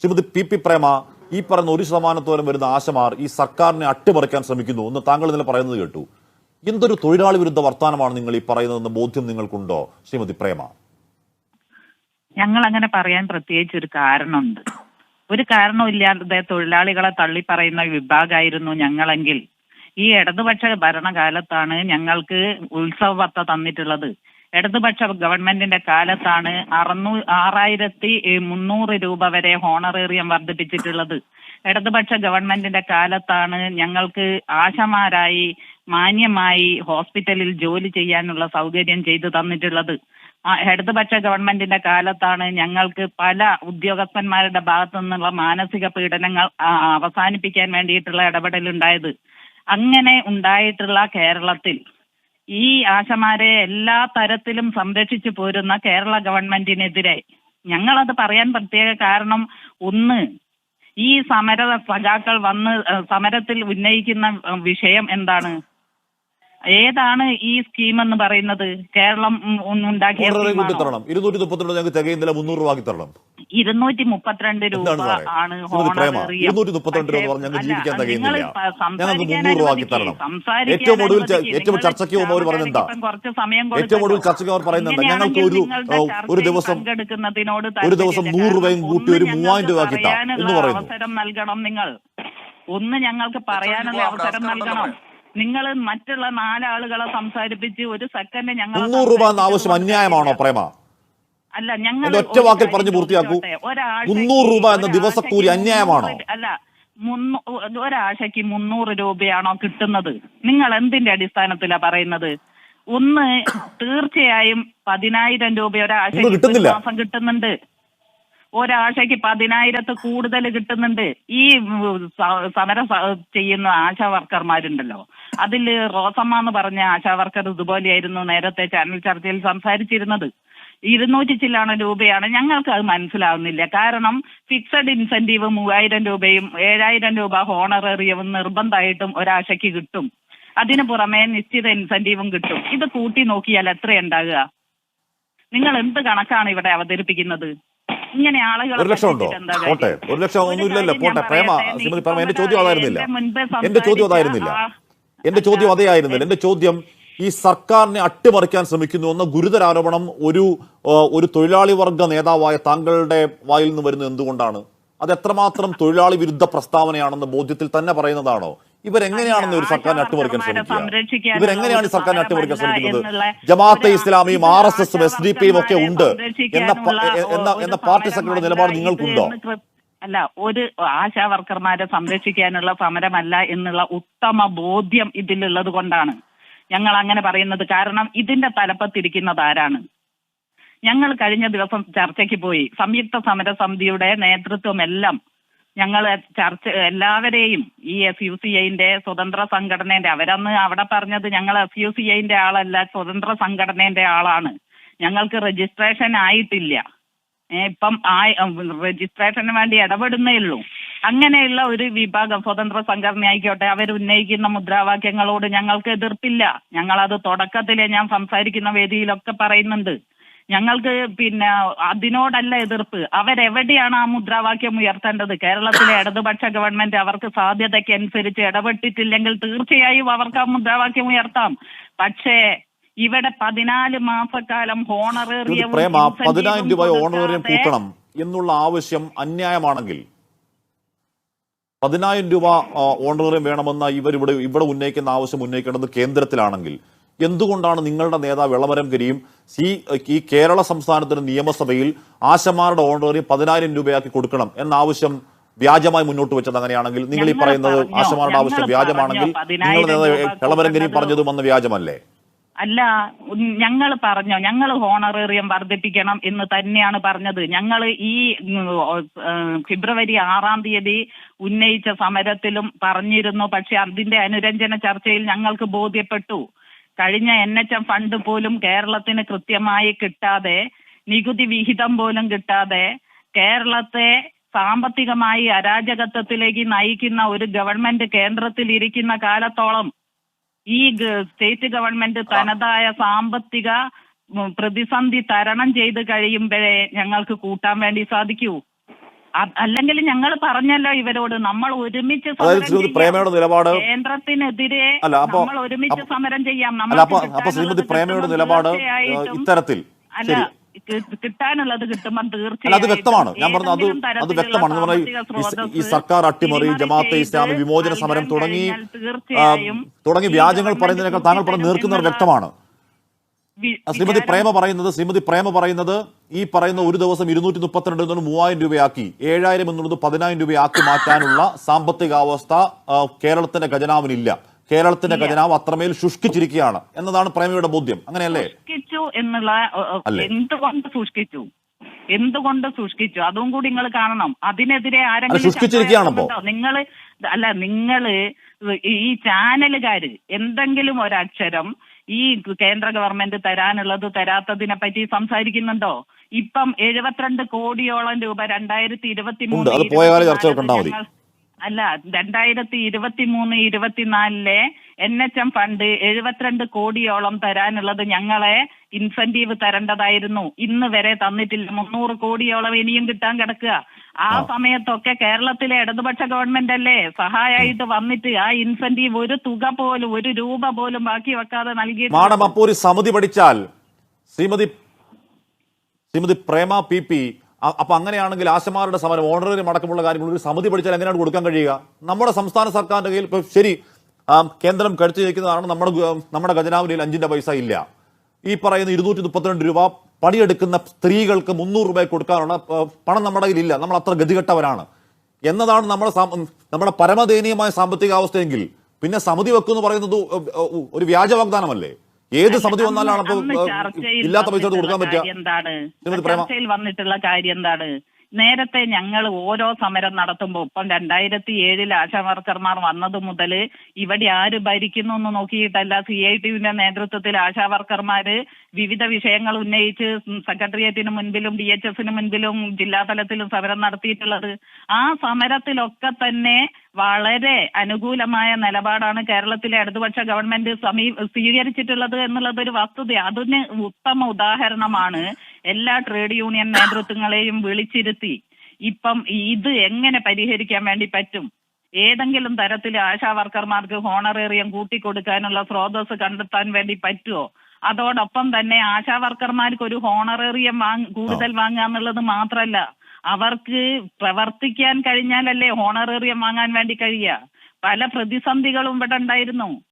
Shrimati P P പ്രേമ ഈ പറഞ്ഞ ഒരു ശതമാനത്തോളം വരുന്ന ആശമാർ ഈ സർക്കാരിനെ അട്ടിമറിക്കാൻ ശ്രമിക്കുന്നു എന്ന് താങ്കൾ ഇന്നലെ പറയുന്നത് കേട്ടു. എന്തൊരു തൊഴിലാളി വിരുദ്ധ വർത്തമാനമാണ് നിങ്ങൾ ഈ പറയുന്നതെന്ന് ബോധ്യം നിങ്ങൾക്കുണ്ടോ ശ്രീമതി പ്രേമ? ഞങ്ങൾ അങ്ങനെ പറയാൻ പ്രത്യേകിച്ച് ഒരു കാരണമുണ്ട്. ഒരു കാരണമില്ലാതെ തൊഴിലാളികളെ തള്ളി പറയുന്ന വിഭാഗമായിരുന്നു ഞങ്ങളെങ്കിൽ. ഈ ഇടതുപക്ഷ ഭരണകാലത്താണ് ഞങ്ങൾക്ക് ഉത്സവ പത്ത തന്നിട്ടുള്ളത്. ഇടതുപക്ഷ ഗവൺമെന്റിന്റെ കാലത്താണ് അറുന്നൂ ആറായിരത്തി മുന്നൂറ് രൂപ വരെ ഹോണറേറിയം വർദ്ധിപ്പിച്ചിട്ടുള്ളത്. ഇടതുപക്ഷ ഗവൺമെന്റിന്റെ കാലത്താണ് ഞങ്ങൾക്ക് ആശമാരായി മാന്യമായി ഹോസ്പിറ്റലിൽ ജോലി ചെയ്യാനുള്ള സൗകര്യം ചെയ്തു തന്നിട്ടുള്ളത്. ഇടതുപക്ഷ ഗവൺമെന്റിന്റെ കാലത്താണ് ഞങ്ങൾക്ക് പല ഉദ്യോഗസ്ഥന്മാരുടെ ഭാഗത്തു നിന്നുള്ള മാനസിക പീഡനങ്ങൾ അവസാനിപ്പിക്കാൻ വേണ്ടിയിട്ടുള്ള ഇടപെടലുണ്ടായത്. അങ്ങനെ ഉണ്ടായിട്ടുള്ള കേരളത്തിൽ ഈ ആശമാരെ എല്ലാ തരത്തിലും സംരക്ഷിച്ചു പോരുന്ന കേരള ഗവൺമെന്റിനെതിരെ. ഞങ്ങളത് പറയാൻ പ്രത്യേക കാരണം ഒന്ന് ഈ സമര സഖാക്കൾ വന്ന് സമരത്തിൽ ഉന്നയിക്കുന്ന വിഷയം എന്താണ്? ഏതാണ് ഈ സ്കീം എന്ന് പറയുന്നത്? കേരളം ഉണ്ടാക്കിയ ഇരുന്നൂറ്റി മുപ്പത്തിരണ്ട് ഞങ്ങൾക്ക് തികയുന്നില്ല മുന്നൂറ് രൂപ ആക്കി തരണം ഇരുന്നൂറ്റി മുപ്പത്തിരണ്ട് രൂപ ആണ് ഏറ്റവും ഒടുവിൽ. ഏറ്റവും ചർച്ചയ്ക്ക് പോകുമ്പോൾ അവർ പറയുന്നത് കുറച്ച് സമയം ഏറ്റവും ഒടുവിൽ. ചർച്ചയ്ക്ക് അവർ പറയുന്നുണ്ട് ഞങ്ങൾക്ക് ഒരു ഒരു ദിവസം ഒരു ദിവസം നൂറ് രൂപയും കൂട്ടി ഒരു മൂവായിരം രൂപ ആക്കി എന്ന് പറയുന്നു. അവസരം നൽകണം നിങ്ങൾ. ഒന്ന് ഞങ്ങൾക്ക് പറയാനുള്ള അവസരം അവസരം നൽകണം. നിങ്ങൾ മറ്റുള്ള നാലാളുകളെ സംസാരിപ്പിച്ച് ഒരു സെക്കൻഡ് ഞങ്ങൾ മുന്നൂറ് രൂപ എന്ന ആവശ്യം അന്യായമാണോ പ്രേമ? അല്ല ഞങ്ങൾ ഒറ്റ വാക്കിൽ പറഞ്ഞു പൂർത്തിയാക്കൂ. മുന്നൂറ് രൂപ എന്ന ദിവസക്കൂലി അന്യായമാണോ? അല്ല ഒരാഴ്ചക്ക് മുന്നൂറ് രൂപയാണോ കിട്ടുന്നത്? നിങ്ങൾ എന്തിന്റെ അടിസ്ഥാനത്തിലാ പറയുന്നത്? ഒന്ന് തീർച്ചയായും പതിനായിരം രൂപ ഒരാഴ്ച. മാസം കിട്ടുന്നുണ്ട്. ഒരാഴ്ചക്ക് പതിനായിരത്ത് കൂടുതൽ കിട്ടുന്നുണ്ട്. ഈ സമരം ചെയ്യുന്ന ആശാ വർക്കർമാരുണ്ടല്ലോ അതിൽ റോസമ്മ എന്ന് പറഞ്ഞ ആശാ വർക്കർ ഇതുപോലെയായിരുന്നു നേരത്തെ ചാനൽ ചർച്ചയിൽ സംസാരിച്ചിരുന്നത്. ഇരുന്നൂറ്റി ചില്ലാണ് രൂപയാണ്. ഞങ്ങൾക്ക് അത് മനസ്സിലാവുന്നില്ല. കാരണം ഫിക്സഡ് ഇൻസെന്റീവ് മൂവായിരം രൂപയും ഏഴായിരം രൂപ ഹോണറേറിയവും നിർബന്ധമായിട്ടും ഒരാശയ്ക്ക് കിട്ടും. അതിനു പുറമേ നിശ്ചിത ഇൻസെന്റീവും കിട്ടും. ഇത് കൂട്ടി നോക്കിയാൽ എത്രയുണ്ടാകുക നിങ്ങൾ എന്ത് കണക്കാണ് ഇവിടെ അവതരിപ്പിക്കുന്നത്? ഇങ്ങനെ ആളുകൾ ഒരു ലക്ഷം ഉണ്ടോ? എന്താ പോട്ടെ. ഒരു ലക്ഷം ഒന്നുമില്ലല്ലോ. പോട്ടെ. പ്രേമ പറയട്ടെ. ശ്രീമതി പ്രേമ എന്റെ ചോദ്യം അതായിരുന്നില്ല. എന്റെ ചോദ്യം അതായിരുന്നില്ല. എന്റെ ചോദ്യം അതേ ആയിരുന്നില്ല. എന്റെ ചോദ്യം ഈ സർക്കാരിനെ അട്ടിമറിക്കാൻ ശ്രമിക്കുന്നു എന്ന ഗുരുതര ആരോപണം ഒരു ഒരു തൊഴിലാളി വർഗ നേതാവായ താങ്കളുടെ വായിൽ നിന്ന് വരുന്നത് എന്തുകൊണ്ടാണ്? അത് എത്രമാത്രം തൊഴിലാളി വിരുദ്ധ പ്രസ്താവനയാണെന്ന് ബോധ്യത്തിൽ തന്നെ പറയുന്നതാണോ? ഇവരെങ്ങനെയാണെന്ന് ഒരു സർക്കാരിനെ അട്ടിമറിക്കാൻ ശ്രമിക്കുക? ഇവരെങ്ങനെയാണ് ഈ സർക്കാരിനെ അട്ടിമറിക്കാൻ ശ്രമിക്കുന്നത്? ജമാഅത്തെ ഇസ്ലാമിയും ആർ എസ് എസും എസ് ഡി പിയും ഒക്കെ ഉണ്ട് എന്ന എന്ന പാർട്ടി സെക്രട്ടറിയുടെ നിലപാട് നിങ്ങൾക്കുണ്ടോ? അല്ല ഒരു ആശാ വർക്കർമാരെ സംരക്ഷിക്കാനുള്ള സമരമല്ല എന്നുള്ള ഉത്തമ ബോധ്യം ഇതിലുള്ളത് കൊണ്ടാണ്. ഞങ്ങൾ അങ്ങനെ പറയുന്നത് കാരണം ഇതിന്റെ തലപ്പത്തിരിക്കുന്നത് ആരാണ്? ഞങ്ങൾ കഴിഞ്ഞ ദിവസം ചർച്ചയ്ക്ക് പോയി. സംയുക്ത സമരസമിതിയുടെ നേതൃത്വം എല്ലാം ഞങ്ങൾ ചർച്ച എല്ലാവരെയും ഈ എസ് യു സി ഐന്റെ സ്വതന്ത്ര സംഘടനേന്റെ അവരന്ന് അവിടെ പറഞ്ഞത് ഞങ്ങൾ എസ് യു സി ഐന്റെ ആളല്ല സ്വതന്ത്ര സംഘടനേന്റെ ആളാണ്. ഞങ്ങൾക്ക് രജിസ്ട്രേഷൻ ആയിട്ടില്ല. ഇപ്പം ആ രജിസ്ട്രേഷന് വേണ്ടി ഇടപെടുന്നേ ഉള്ളൂ. അങ്ങനെയുള്ള ഒരു വിഭാഗം സ്വതന്ത്ര സംഘടന ആയിക്കോട്ടെ അവർ ഉന്നയിക്കുന്ന മുദ്രാവാക്യങ്ങളോട് ഞങ്ങൾക്ക് എതിർപ്പില്ല. ഞങ്ങളത് തുടക്കത്തിലെ ഞാൻ സംസാരിക്കുന്ന വേദിയിലൊക്കെ പറയുന്നുണ്ട്. ഞങ്ങൾക്ക് പിന്നെ അതിനോടല്ല എതിർപ്പ്. അവരെവിടെയാണ് ആ മുദ്രാവാക്യം ഉയർത്തേണ്ടത്? കേരളത്തിലെ ഇടതുപക്ഷ ഗവൺമെന്റ് അവർക്ക് സാധ്യതയ്ക്ക് അനുസരിച്ച് ഇടപെട്ടിട്ടില്ലെങ്കിൽ തീർച്ചയായും അവർക്ക് ആ മുദ്രാവാക്യം ഉയർത്താം. പക്ഷേ ഇവിടെ പതിനാല് മാസക്കാലം ഹോണറേറിയ പതിനായിരം രൂപ ഹോണറേറിയം ഓണറേറിയം കൂട്ടണം എന്നുള്ള ആവശ്യം അന്യായമാണെങ്കിൽ പതിനായിരം രൂപ ഓണറേറിയം വേണമെന്ന ഇവർ ഇവിടെ ഇവിടെ ഉന്നയിക്കുന്ന ആവശ്യം ഉന്നയിക്കേണ്ടത് കേന്ദ്രത്തിലാണെങ്കിൽ എന്തുകൊണ്ടാണ് നിങ്ങളുടെ നേതാവ് വെള്ളമരം കരിയും സി ഈ കേരള സംസ്ഥാനത്തിന് നിയമസഭയിൽ ആശമാരുടെ ഓണറേറിയം പതിനായിരം രൂപയാക്കി കൊടുക്കണം എന്ന ആവശ്യം വ്യാജമായി മുന്നോട്ട് വെച്ചത് അങ്ങനെയാണെങ്കിൽ നിങ്ങൾ ഈ പറയുന്നത് ആശമാരുടെ ആവശ്യം വ്യാജമാണെങ്കിൽ നിങ്ങളുടെ നേതാവ് 10,000 രൂപ ഇളമരം കരിയും പറഞ്ഞതും അന്ന് വ്യാജമല്ലേ? അല്ല ഞങ്ങൾ പറഞ്ഞു ഞങ്ങൾ ഹോണറേറിയം വർദ്ധിപ്പിക്കണം എന്ന് തന്നെയാണ് പറഞ്ഞത്. ഞങ്ങൾ ഈ ഫെബ്രുവരി ആറാം തീയതി ഉന്നയിച്ച സമരത്തിലും പറഞ്ഞിരുന്നു. പക്ഷെ അതിന്റെ അനുരഞ്ജന ചർച്ചയിൽ ഞങ്ങൾക്ക് ബോധ്യപ്പെട്ടു. കഴിഞ്ഞ എൻ എച്ച് എം ഫണ്ട് പോലും കേരളത്തിന് കൃത്യമായി കിട്ടാതെ നികുതി വിഹിതം പോലും കിട്ടാതെ കേരളത്തെ സാമ്പത്തികമായി അരാജകത്വത്തിലേക്ക് നയിക്കുന്ന ഒരു ഗവൺമെന്റ് കേന്ദ്രത്തിൽ ഇരിക്കുന്ന കാലത്തോളം ഈ സ്റ്റേറ്റ് ഗവൺമെന്റ് തനതായ സാമ്പത്തിക പ്രതിസന്ധി തരണം ചെയ്ത് കഴിയുമ്പോഴേ ഞങ്ങൾക്ക് കൂട്ടാൻ വേണ്ടി സാധിക്കൂ. അല്ലെങ്കിൽ ഞങ്ങൾ പറഞ്ഞല്ലോ ഇവരോട് നമ്മൾ ഒരുമിച്ച്. പ്രേമയുടെ നിലപാട് കേന്ദ്രത്തിനെതിരെ നമ്മൾ ഒരുമിച്ച് സമരം ചെയ്യാം. നമ്മൾ ശ്രീമതി പ്രേമയുടെ നിലപാട് ഇത്തരത്തിൽ അല്ല കിട്ടാനുള്ളത് കിട്ടുമ്പോൾ അല്ല അത് വ്യക്തമാണ്. ഞാൻ പറഞ്ഞത് അത് അത് വ്യക്തമാണ്. പറഞ്ഞാൽ ഈ- സർക്കാർ അട്ടിമറി ജമാഅത്തെ ഇസ്ലാമി വിമോചന സമരം തുടങ്ങി തീർച്ചയായും തുടങ്ങി വ്യാജങ്ങൾ പറയുന്നതിനേക്കാൾ താങ്കൾ പറഞ്ഞ് നീർക്കുന്നവർ വ്യക്തമാണ്. ശ്രീമതി പ്രേമ പറയുന്നത് ശ്രീമതി പ്രേമ പറയുന്നത് ഈ പറയുന്ന ഒരു ദിവസം ഇരുന്നൂറ്റി മുപ്പത്തിരണ്ട് എന്നുള്ളത് മൂവായിരം രൂപയാക്കി ഏഴായിരം എന്നുള്ളത് പതിനായിരം രൂപയാക്കി മാറ്റാനുള്ള സാമ്പത്തികാവസ്ഥ കേരളത്തിന്റെ ഖജനാവിനില്ല. കേരളത്തിന്റെ ഖജനാവ് അത്രമേൽ ശുഷ്കിച്ചിരിക്കുകയാണ് എന്നതാണ് പ്രേമയുടെ ബോധ്യം. അങ്ങനെയല്ലേ? സൂക്ഷിച്ചു എന്നുള്ള? എന്തുകൊണ്ട് സൂക്ഷിച്ചു എന്തുകൊണ്ട് സൂക്ഷിച്ചു അതും കൂടി നിങ്ങൾ കാണണം അതിനെതിരെ ആരെങ്കിലും? നിങ്ങൾ അല്ല നിങ്ങൾ ഈ ചാനലുകാര് എന്തെങ്കിലും ഒരക്ഷരം ഈ കേന്ദ്ര ഗവൺമെന്റ് തരാനുള്ളത് തരാത്തതിനെ പറ്റി സംസാരിക്കുന്നുണ്ടോ ഇപ്പം എഴുപത്തിരണ്ട് കോടിയോളം രൂപ രണ്ടായിരത്തി ഇരുപത്തി ഉണ്ട്. അല്ല രണ്ടായിരത്തി ഇരുപത്തി മൂന്ന് ഇരുപത്തിനാലിലെ എൻ എച്ച് എം ഫണ്ട് എഴുപത്തിരണ്ട് കോടിയോളം തരാനുള്ളത് ഞങ്ങളെ ഇൻസെന്റീവ് തരേണ്ടതായിരുന്നു. ഇന്ന് വരെ തന്നിട്ടില്ല. മുന്നൂറ് കോടിയോളം ഇനിയും കിട്ടാൻ കിടക്കുക. ആ സമയത്തൊക്കെ കേരളത്തിലെ ഇടതുപക്ഷ ഗവൺമെന്റ് അല്ലേ സഹായമായിട്ട് വന്നിട്ട് ആ ഇൻസെന്റീവ് ഒരു തുക പോലും ഒരു രൂപ പോലും ബാക്കി വെക്കാതെ നൽകി മാഡം അപ്പോൾ ഒരു സമിതി പഠിച്ചാൽ ശ്രീമതി ശ്രീമതി പ്രേമ പി പി അപ്പൊ അങ്ങനെയാണെങ്കിൽ ആശമാരുടെ സമരം ഓണറിന് അടക്കമുള്ള കാര്യങ്ങൾ ഒരു സമിതി പഠിച്ചാൽ എങ്ങനെയാണ് കൊടുക്കാൻ കഴിയുക? നമ്മുടെ സംസ്ഥാന സർക്കാരിന്റെ കയ്യിൽ ഇപ്പൊ ശരി കേന്ദ്രം കഴിച്ചു ചേക്കുന്നതാണ് നമ്മുടെ നമ്മുടെ ഖജനാവിൽ അഞ്ചിന്റെ പൈസ ഇല്ല. ഈ പറയുന്ന ഇരുന്നൂറ്റി മുപ്പത്തിരണ്ട് രൂപ പണിയെടുക്കുന്ന സ്ത്രീകൾക്ക് മുന്നൂറ് രൂപ കൊടുക്കാനുള്ള പണം നമ്മുടെ കയ്യിലില്ല നമ്മൾ അത്ര ഗതികെട്ടവരാണ്. എന്നതാണ് നമ്മുടെ നമ്മുടെ പരമദയനീയമായ സാമ്പത്തിക അവസ്ഥയെങ്കിൽ പിന്നെ സമിതി വെക്കുമെന്ന് പറയുന്നത് ഒരു വ്യാജ വാഗ്ദാനമല്ലേ ഏത് സമിതി വന്നാലാണ് ഇല്ലാത്ത പൈസ കൊടുക്കാൻ പറ്റുക? എന്താണ്. ചർച്ചയിൽ വന്നിട്ടുള്ള കാര്യം എന്താണ്? നേരത്തെ ഞങ്ങൾ ഓരോ സമരം നടത്തുമ്പോൾ ഇപ്പം രണ്ടായിരത്തി ഏഴിൽ ആശാവർക്കർമാർ വന്നത് മുതൽ ഇവിടെ ആര് ഭരിക്കുന്നു എന്ന് നോക്കിയിട്ടല്ല സി ഐ ടിയുടെ നേതൃത്വത്തിൽ ആശാവർക്കർമാർ വിവിധ വിഷയങ്ങൾ ഉന്നയിച്ച് സെക്രട്ടേറിയറ്റിന് മുൻപിലും ഡി എച്ച് എഫിന് മുൻപിലും ജില്ലാ തലത്തിലും സമരം നടത്തിയിട്ടുള്ളത്. ആ സമരത്തിലൊക്കെ തന്നെ വളരെ അനുകൂലമായ നിലപാടാണ് കേരളത്തിലെ ഇടതുപക്ഷ ഗവൺമെന്റ് സമീ സ്വീകരിച്ചിട്ടുള്ളത് എന്നുള്ളത് ഒരു വസ്തുത. അതിന് ഉത്തമ ഉദാഹരണമാണ് എല്ലാ ട്രേഡ് യൂണിയൻ നേതൃത്വങ്ങളെയും വിളിച്ചിരുത്തി ഇപ്പം ഇത് എങ്ങനെ പരിഹരിക്കാൻ വേണ്ടി പറ്റും? ഏതെങ്കിലും തരത്തിൽ ആശാ വർക്കർമാർക്ക് ഹോണറേറിയം കൂട്ടിക്കൊടുക്കാനുള്ള സ്രോതസ് കണ്ടെത്താൻ വേണ്ടി പറ്റുമോ അതോടൊപ്പം തന്നെ ആശാ വർക്കർമാർക്ക് ഒരു ഹോണറേറിയം വാങ് കൂടുതൽ വാങ്ങുക എന്നുള്ളത് മാത്രമല്ല അവർക്ക് പ്രവർത്തിക്കാൻ കഴിഞ്ഞാലല്ലേ ഹോണറേറിയം വാങ്ങാൻ വേണ്ടി കഴിയുക. പല പ്രതിസന്ധികളും ഇവിടെ ഉണ്ടായിരുന്നു.